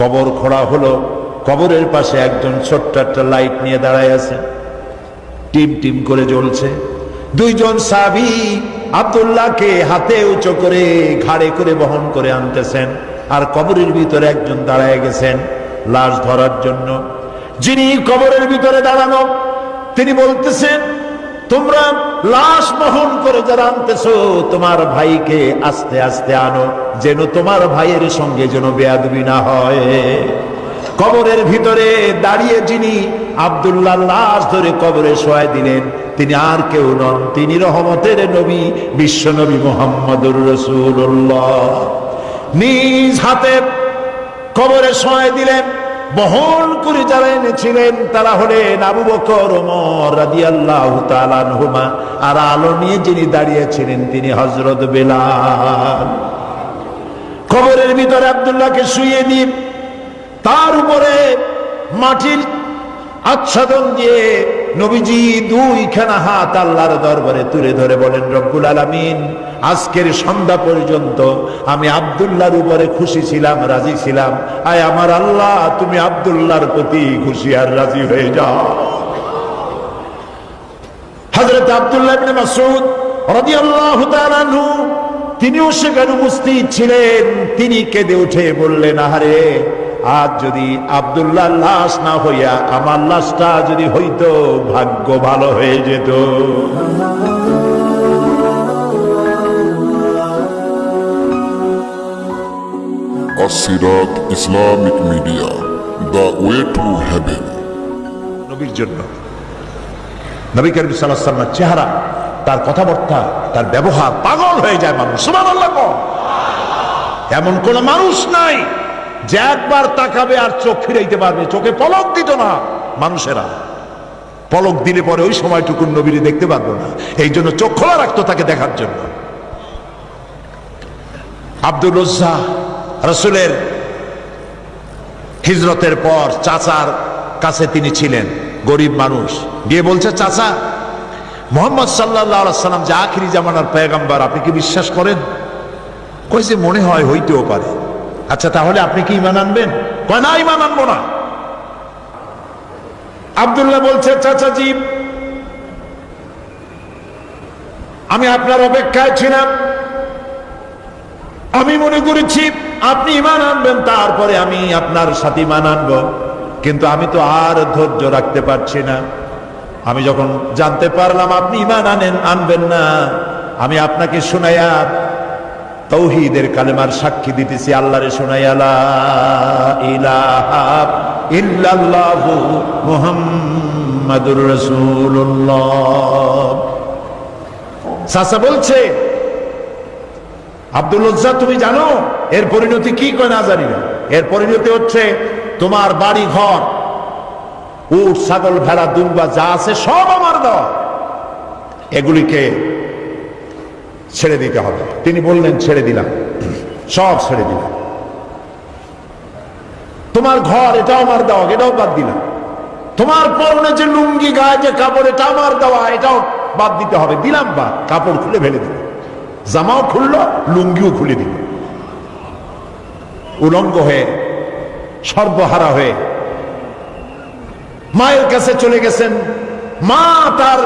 কবর খোঁড়া হলো, কবরের পাশে একজন ছোট্ট একটা লাইট নিয়ে দাঁড়ায় আছে। টিম টিম করে জ্বলছে। দুইজন সাবি আবদুল্লাহকে হাতে উঁচু করে, ঘাড়ে করে বহন করে আনতেছেন আর কবরের ভিতরে একজন দাঁড়ায় গেছেন লাশ ধরার জন্য। যিনি কবরের ভিতরে দাঁড়ানো, তিনি বলতেছেন তোমরা লাশ বহন করে যারা আনতেছো, তোমার ভাইকে আস্তে আস্তে আনো, যেন তোমার ভাইয়ের সঙ্গে যেন বেয়াদবি না হয়। কবরের ভিতরে দাঁড়িয়ে যিনি আবদুল্লাহ লাশ ধরে কবরে শোয়াই দিলেন, তিনি আর কেউ নন, তিনি রহমতের নবী, বিশ্ব নবী মোহাম্মদুর রসুল্লাহ নিজ হাতে কবরে শোয়াই দিলেন বহন করে যারা এনেছিলেন, তারা হলেন আবু বকর, ওমর রাদিয়াল্লাহু তাআলা আনহুমা। আর আলো নিয়ে যিনি দাঁড়িয়েছিলেন, তিনি হযরত বেলাল। কবরের ভিতরে আব্দুল্লাহকে শুয়ে দিন তার উপরে মাটির আচ্ছাদন দিয়ে নবীজি দুইখানা হাত আল্লাহর দরবারে তুলে ধরে বলেন, রব্বুল আলামিন, আজকের সন্ধ্যা পর্যন্ত আমি আব্দুল্লাহর উপরে খুশি ছিলাম, রাজি ছিলাম। আয় আমার আল্লাহ, তুমি আব্দুল্লাহর প্রতি খুশি আর রাজি হয়ে যাও। হযরত আব্দুল্লাহ রাদিয়াল্লাহু তাআলা আনহু, তিনিও সেখানে উপস্থিত ছিলেন। তিনি কেঁদে উঠে বললেন, আহারে আজ যদি আব্দুল্লাহ লাশ না হইয়া আমার লাশটা যদি হইতো ভাগ্য ভালো হয়ে যেত। Asirat Islamic Media, the way to heaven. নবীর জন্য। নবী করিম সাল্লাল্লাহু চেহারা তার কথাবার্তা তার ব্যবহার পাগল হয়ে যায় মানুষ। সুবহানাল্লাহ এমন কোন মানুষ নাই যে একবার তাকাবে আর চোখ ফিরাইতে পারবে, চোখে পলক দিত না মানুষেরা। পলক দিলে পরে ওই সময়টুকু নবীরে দেখতে পারব না। এই জন্য চোখ খোলা রাখতো তাকে দেখার জন্য। আব্দুল রজ্জা রসুলের হিজরতের পর চাচার কাছে তিনি ছিলেন, গরিব মানুষ। গিয়ে বলছে, চাচা, মোহাম্মদ সাল্লাহ যে আখিরি জামানার পেগাম্বার, আপনি কি বিশ্বাস করেন? কইছে, মনে হয় হইতেও পারে। আচ্ছা তাহলে আপনি কি ইমান আনবেন? কয়, না, ইমান আনব না। আব্দুল্লাহ বলছে চাচাজি আমি আপনার অপেক্ষায় ছিলাম। আমি মনে করেছি, আপনি ইমান আনবেন, তারপরে আমি আপনার সাথে ইমান আনব। কিন্তু আমি তো আর ধৈর্য রাখতে পারছি না। আমি যখন জানতে পারলাম, আপনি ইমান আনেন, আনবেন না। আমি আপনাকে শোনাইয়া তৌহিদের কালেমার সাক্ষী দিতেছি আল্লাহরে ইলাহা ইল্লাল্লাহু বলছে, আব্দুল তুমি জানো, এর পরিণতি কি কয় না জানি না। এর পরিণতি হচ্ছে, তোমার বাড়ি ঘর উট, ছাগল, ভেড়া দুর্বা যা আছে সব আমার দেওয়া। এগুলিকে ছেড়ে দিতে হবে। তিনি বললেন, ছেড়ে দিলাম। সব ছেড়ে দিলাম। তোমার ঘর, এটাও আমার দেওয়া, এটাও বাদ দিলাম। তোমার পরনে যে লুঙ্গি, গায়ে যে কাপড়, এটা আমার দেওয়া, এটাও বাদ দিতে হবে। দিলাম বা কাপড় খুলে ফেলে দিলাম। জামাও খুললো, লুঙ্গিও খুলে দিল। উলঙ্গ হয়ে, সর্বহারা হয়ে মায়ের কাছে চলে গেছেন। মা তার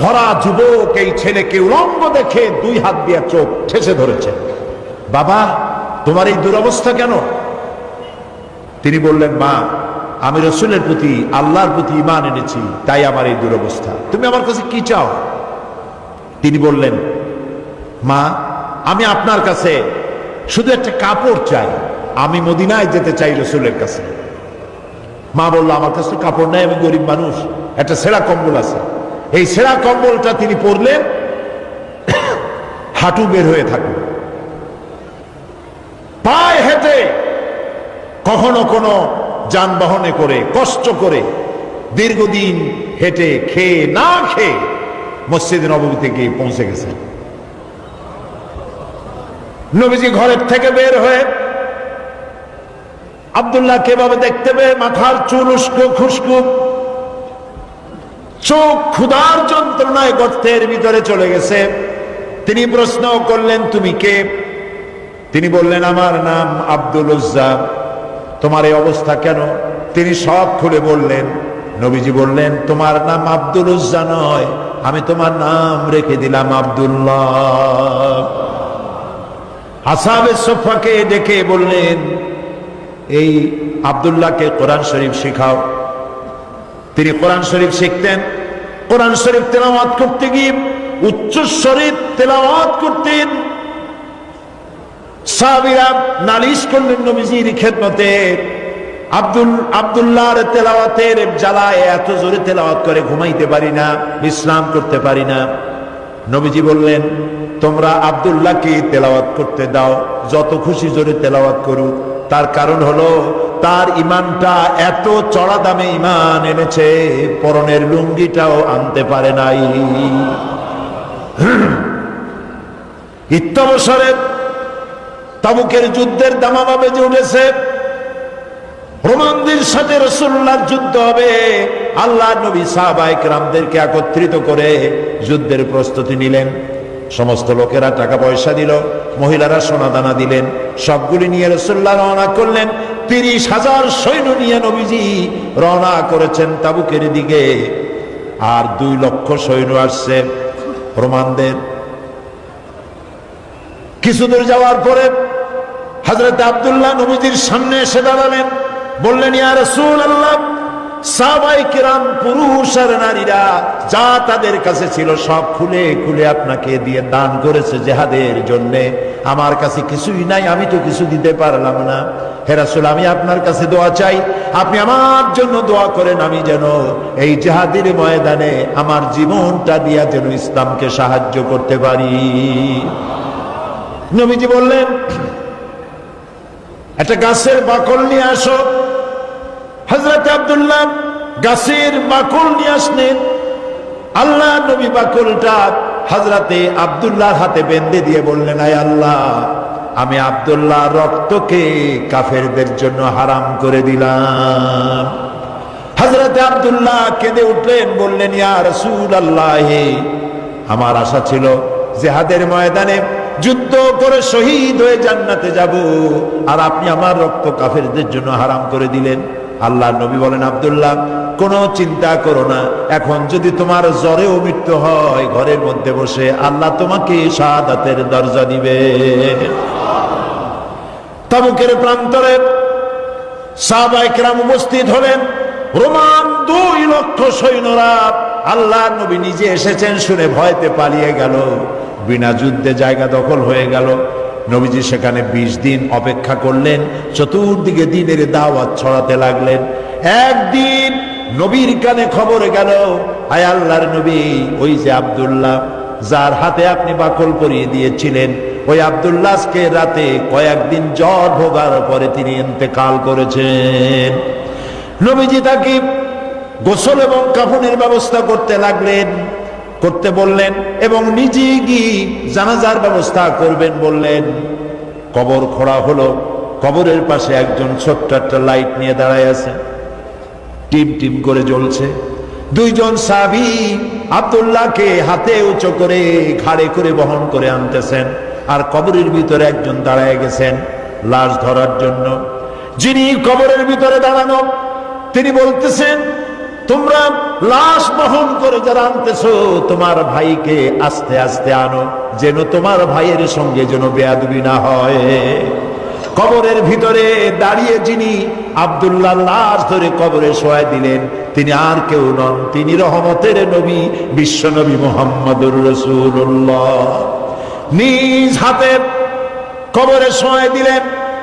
ভরা যুবক এই ছেলেকে উলঙ্গ দেখে দুই হাত দিয়ে চোখ ঠেসে ধরেছে। বাবা, তোমার এই দুরবস্থা কেন? তিনি বললেন, মা, আমি রসুলের প্রতি, আল্লাহর প্রতি ইমান এনেছি, তাই আমার এই দুরবস্থা। তুমি আমার কাছে কি চাও? তিনি বললেন, মা, আমি আপনার কাছে শুধু একটা কাপড় চাই। আমি মদিনায় যেতে চাই রসুলের কাছে। মা বলল, আমার কাছে কাপড় নাই, আমি গরিব মানুষ। একটা সেরা কম্বল আছে। এই সেরা কম্বলটা তিনি পরলেন, হাঁটু বের হয়ে থাকল পায়ে হেঁটে কখনো কোনো যানবাহনে করে, কষ্ট করে দীর্ঘদিন হেঁটে খেয়ে না খেয়ে মসজিদ নবমীতে গিয়ে পৌঁছে গেছেন। নবীজি ঘরের থেকে বের হয়ে আবদুল্লাহ কেভাবে দেখতে পেয়ে মাথার চুল উস্কো খুস্কু চোখ ক্ষুধার যন্ত্রণায় গর্তের ভিতরে চলে গেছে। তিনি প্রশ্ন করলেন, তুমি কে? তিনি বললেন, আমার নাম আব্দুল উজ্জা তোমার এই অবস্থা কেন? তিনি সব খুলে বললেন, নবীজি বললেন, তোমার নাম আব্দুল উজ্জা নয়, আমি তোমার নাম রেখে দিলাম আব্দুল্লাহ। আসাবে সোফাকে ডেকে বললেন, এই আব্দুল্লাহকে কোরআন শরীফ শেখাও। তিনি কোরআন শরীফ শিখতেন। কোরআন শরীফ তেলাওয়াত করতে গিয়ে উচ্চ শরীফ তেলাওয়াত করতেন। সাহাবীরা নালিশ করলেন নবীজির খেদমতে, আব্দুল, আব্দুল্লাহর তেলাওয়াতের জ্বালায় এত জোরে তেলাওয়াত করে ঘুমাইতে পারি না, বিশ্রাম করতে পারি না। নবীজি বললেন, তোমরা আব্দুল্লাহকে তেলাওয়াত করতে দাও, যত খুশি জোরে তেলাওয়াত করুক। তার কারণ হলো তার ইমানটা এত চড়া দামে ইমান এনেছে, পরনের লুঙ্গিটাও আনতে পারে নাই। ইত্যবসরে তাবুকের যুদ্ধের দামামা বেজে উঠেছে, রোমানদের সাথে রসুল্লার যুদ্ধ হবে, আল্লাহ নবী সাহাবাইক রামদেরকে একত্রিত করে যুদ্ধের প্রস্তুতি নিলেন। সমস্ত লোকেরা টাকা পয়সা দিল, মহিলারা সোনা দানা দিলেন, সবগুলি নিয়ে রসুল্লাহ রওনা করলেন। তিরিশ হাজার সৈন্য নিয়ে নবীজি রওনা করেছেন তাবুকের দিকে। আর দুই লক্ষ সৈন্য আসছে রোমানদের। কিছু দূর যাওয়ার পরে হজরত আবদুল্লাহ নবীজির সামনে এসে দাঁড়ালেন। বললেন ইয়ার রসুল আল্লাহ সাহাবাই কিরাম পুরুষ নারীরা যা তাদের কাছে ছিল সব খুলে খুলে আপনাকে দিয়ে দান করেছে জেহাদের জন্য। আমার কাছে কিছুই নাই, আমি তো কিছু দিতে পারলাম না। হেরাসুল আমি আপনার কাছে দোয়া চাই। আপনি আমার জন্য দোয়া করেন, আমি যেন এই জেহাদের ময়দানে আমার জীবনটা দিয়া যেন ইসলামকে সাহায্য করতে পারি। নবীজি বললেন, একটা গাছের বাকল নিয়ে আসো। হজরত আবদুল্লাহ গাছের বাকল নিয়ে আসলেন। আল্লাহ নবী বাকলটা হজরতে আব্দুল্লাহর হাতে বেঁধে দিয়ে বললেন, আয় আল্লাহ, আমি আব্দুল্লাহ রক্তকে কাফেরদের জন্য হারাম করে দিলাম। হজরতে আব্দুল্লাহ কেঁদে উঠলেন, বললেন, ইয়া রসুল আল্লাহ আমার আশা ছিল জেহাদের ময়দানে যুদ্ধ করে শহীদ হয়ে জান্নাতে যাব, আর আপনি আমার রক্ত কাফেরদের জন্য হারাম করে দিলেন। আল্লাহ নবী বলেন, আবদুল্লাহ, কোনো চিন্তা করো না। এখন যদি তোমার জ্বরেও মৃত্যু হয়, ঘরের মধ্যে বসে আল্লাহ তোমাকে শাহাদাতের দরজা দিবে। তাবুকের প্রান্তরে সাহবাইকরাম উপস্থিত হলেন। রোমান দুই লক্ষ সৈন্যরা আল্লাহ নবী নিজে এসেছেন, শুনে ভয়তে পালিয়ে গেল। বিনা যুদ্ধে জায়গা দখল হয়ে গেল। নবীজি সেখানে বিশ দিন অপেক্ষা করলেন, চতুর্দিকে দিনের দাওয়াত ছড়াতে লাগলেন। একদিন নবীর কানে খবর গেল আয় আল্লাহর নবী, ওই যে আব্দুল্লাহ, যার হাতে আপনি বাকল পরিয়ে দিয়েছিলেন, ওই আবদুল্লাহকে রাতে কয়েকদিন জ্বর ভোগার পরে তিনি ইন্তেকাল করেছেন। নবীজি তাকে গোসল এবং কাফনের ব্যবস্থা করতে লাগলেন। করতে বললেন এবং নিজে গিয়ে জানাজার ব্যবস্থা করবেন বললেন। কবর খোঁড়া হলো, কবরের পাশে একজন ছোট্ট একটা লাইট নিয়ে দাঁড়ায় আছে। টিম টিম করে জ্বলছে। দুইজন সাবি আবদুল্লাহকে হাতে উঁচু করে, ঘাড়ে করে বহন করে আনতেছেন আর কবরের ভিতরে একজন দাঁড়ায় গেছেন লাশ ধরার জন্য। যিনি কবরের ভিতরে দাঁড়ানো, তিনি বলতেছেন তোমরা লাশ বহন করে যারা আনতেছো, তোমার ভাইকে আস্তে আস্তে আনো, যেন তোমার ভাইয়ের সঙ্গে যেন বেয়াদবি না হয়। কবরের ভিতরে দাঁড়িয়ে যিনি আবদুল্লাহ লাশ ধরে কবরে শোয়াই দিলেন, তিনি আর কেউ নন, তিনি রহমতের নবী, বিশ্ব নবী মোহাম্মদুর রসুল্লাহ নিজ হাতে কবরে শোয়াই দিলেন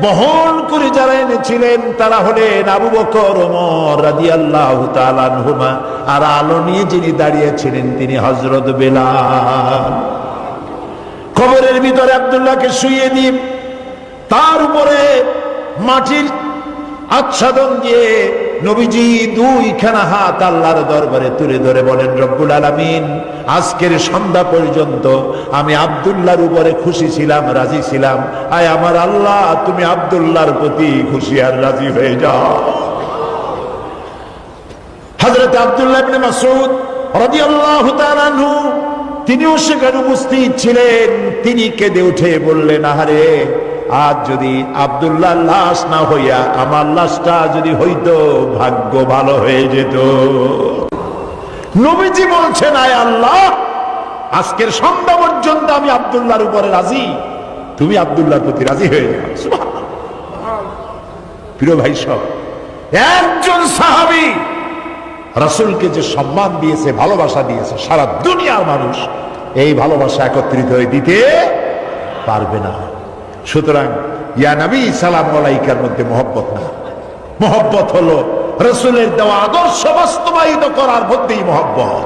বহন করে যারা এনেছিলেন, তারা হলেন আবু বকর, ওমর রাদিয়াল্লাহু তাআলা আনহুমা। আর আলো নিয়ে যিনি দাঁড়িয়েছিলেন, তিনি হজরত বেলাল। কবরের ভিতরে আব্দুল্লাহকে শুয়ে দিন তার উপরে মাটির আচ্ছাদন দিয়ে নবীজি দুইখানা হাত আল্লাহর দরবারে তুলে ধরে বলেন, রব্বুল আলামিন, আজকের সন্ধ্যা পর্যন্ত আমি আব্দুল্লাহর উপরে খুশি ছিলাম, রাজি ছিলাম। আয় আমার আল্লাহ, তুমি আব্দুল্লাহর প্রতি খুশি আর রাজি হয়ে যাও। হযরত আব্দুল্লাহ তিনিও সেখানে উপস্থিত ছিলেন। তিনি কেঁদে উঠে বললেন, আহারে আজ যদি আব্দুল্লাহ লাশ না হইয়া আমার লাশটা যদি হইত, ভাগ্য ভালো হয়ে যেত। নবীজি বলছেন, আয় আল্লাহ, আজকের সন্ধ্যা পর্যন্ত আমি আব্দুল্লাহর উপরে রাজি। তুমি আব্দুল্লাহর প্রতি রাজি হয়ে যাও। প্রিয় ভাই সব, একজন সাহাবী রাসূলকে যে সম্মান দিয়েছে, ভালোবাসা দিয়েছে, সারা দুনিয়ার মানুষ এই ভালোবাসা একত্রিত হয়ে দিতে পারবে না। সুতরাং, ইয়া নবী, সালাম আলাইকার মধ্যে মহব্বত না। মহব্বত হলো, রসুলের দেওয়া আদর্শ বাস্তবায়িত করার মধ্যেই মহব্বত।